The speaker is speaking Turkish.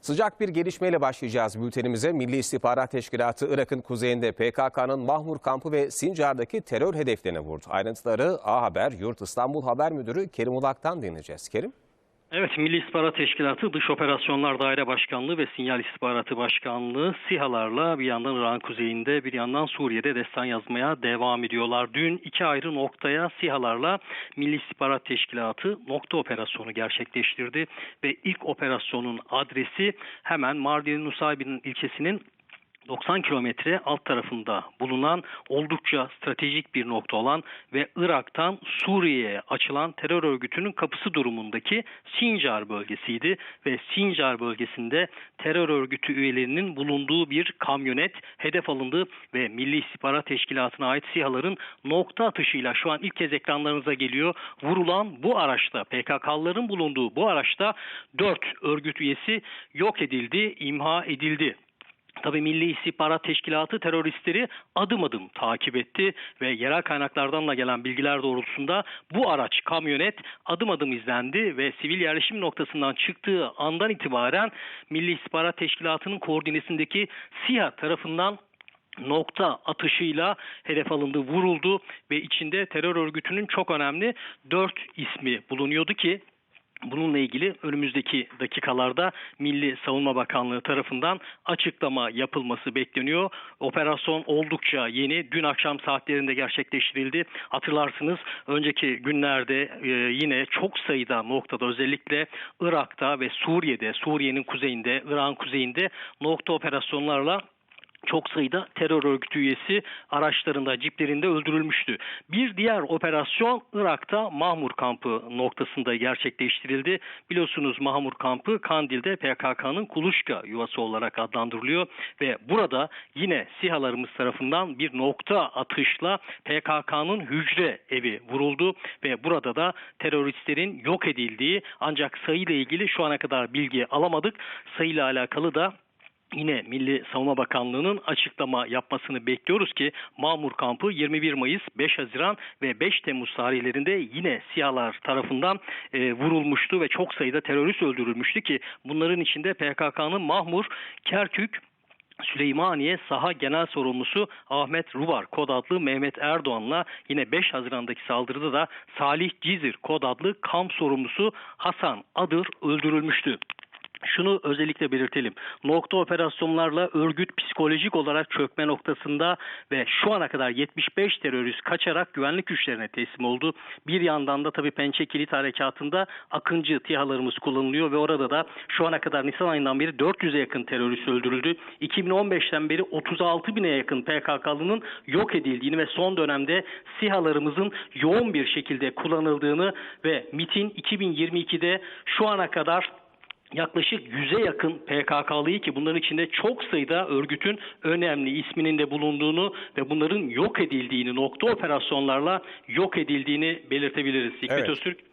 Sıcak bir gelişmeyle başlayacağız bültenimize. Milli İstihbarat Teşkilatı Irak'ın kuzeyinde PKK'nın Mahmur kampı ve Sincar'daki terör hedeflerine vurdu. Ayrıntıları A Haber, Yurt İstanbul Haber Müdürü Kerim Ulak'tan dinleyeceğiz. Kerim? Evet, Milli İstihbarat Teşkilatı Dış Operasyonlar Daire Başkanlığı ve Sinyal İstihbaratı Başkanlığı SİHA'larla bir yandan Irak'ın kuzeyinde bir yandan Suriye'de destan yazmaya devam ediyorlar. Dün iki ayrı noktaya SİHA'larla Milli İstihbarat Teşkilatı nokta operasyonu gerçekleştirdi ve ilk operasyonun adresi hemen Mardin'in Nusaybin ilçesinin 90 kilometre alt tarafında bulunan oldukça stratejik bir nokta olan ve Irak'tan Suriye'ye açılan terör örgütünün kapısı durumundaki Sincar bölgesiydi ve Sincar bölgesinde terör örgütü üyelerinin bulunduğu bir kamyonet hedef alındı ve Milli İstihbarat Teşkilatı'na ait SİHA'ların nokta atışıyla şu an ilk kez ekranlarınıza geliyor. Vurulan bu araçta PKK'lıların bulunduğu bu araçta 4 örgüt üyesi yok edildi, imha edildi. Tabii Milli İstihbarat Teşkilatı teröristleri adım adım takip etti ve yerel kaynaklardan da gelen bilgiler doğrultusunda bu araç kamyonet adım adım izlendi ve sivil yerleşim noktasından çıktığı andan itibaren Milli İstihbarat Teşkilatı'nın koordinesindeki SİHA tarafından nokta atışıyla hedef alındı, vuruldu ve içinde terör örgütünün çok önemli dört ismi bulunuyordu ki Bununla ilgili önümüzdeki dakikalarda Milli Savunma Bakanlığı tarafından açıklama yapılması bekleniyor. Operasyon oldukça yeni. Dün akşam saatlerinde gerçekleştirildi. Hatırlarsınız önceki günlerde e, yine çok sayıda noktada özellikle Irak'ta ve Suriye'de, Suriye'nin kuzeyinde, Irak'ın kuzeyinde nokta operasyonlarla çok sayıda terör örgütü üyesi araçlarında, ciplerinde öldürülmüştü. Bir diğer operasyon Irak'ta Mahmur kampı noktasında gerçekleştirildi. Biliyorsunuz Mahmur kampı Kandil'de PKK'nın kuluçka yuvası olarak adlandırılıyor ve burada yine SİHA'larımız tarafından bir nokta atışla PKK'nın hücre evi vuruldu ve burada da teröristlerin yok edildiği ancak sayıyla ilgili şu ana kadar bilgi alamadık. Sayıyla alakalı da Yine Milli Savunma Bakanlığı'nın açıklama yapmasını bekliyoruz ki Mamur kampı 21 Mayıs, 5 Haziran ve 5 Temmuz tarihlerinde yine SİHA'lar tarafından e, vurulmuştu ve çok sayıda terörist öldürülmüştü ki bunların içinde PKK'nın Mahmur, Kerkük, Süleymaniye Saha Genel Sorumlusu Ahmet Ruvar kod adlı Mehmet Erdoğan'la yine 5 Haziran'daki saldırıda da Salih Cizir kod adlı kamp sorumlusu Hasan Adır öldürülmüştü şunu özellikle belirtelim. Nokta operasyonlarla örgüt psikolojik olarak çökme noktasında ve şu ana kadar 75 terörist kaçarak güvenlik güçlerine teslim oldu. Bir yandan da tabii Pençe Kilit Harekatı'nda Akıncı TİHA'larımız kullanılıyor ve orada da şu ana kadar Nisan ayından beri 400'e yakın terörist öldürüldü. 2015'ten beri 36 bine yakın PKK'lının yok edildiğini ve son dönemde SİHA'larımızın yoğun bir şekilde kullanıldığını ve MIT'in 2022'de şu ana kadar yaklaşık 100'e yakın PKK'lıyı ki bunların içinde çok sayıda örgütün önemli isminin de bulunduğunu ve bunların yok edildiğini nokta operasyonlarla yok edildiğini belirtebiliriz. Hikmet Evet. Öztürk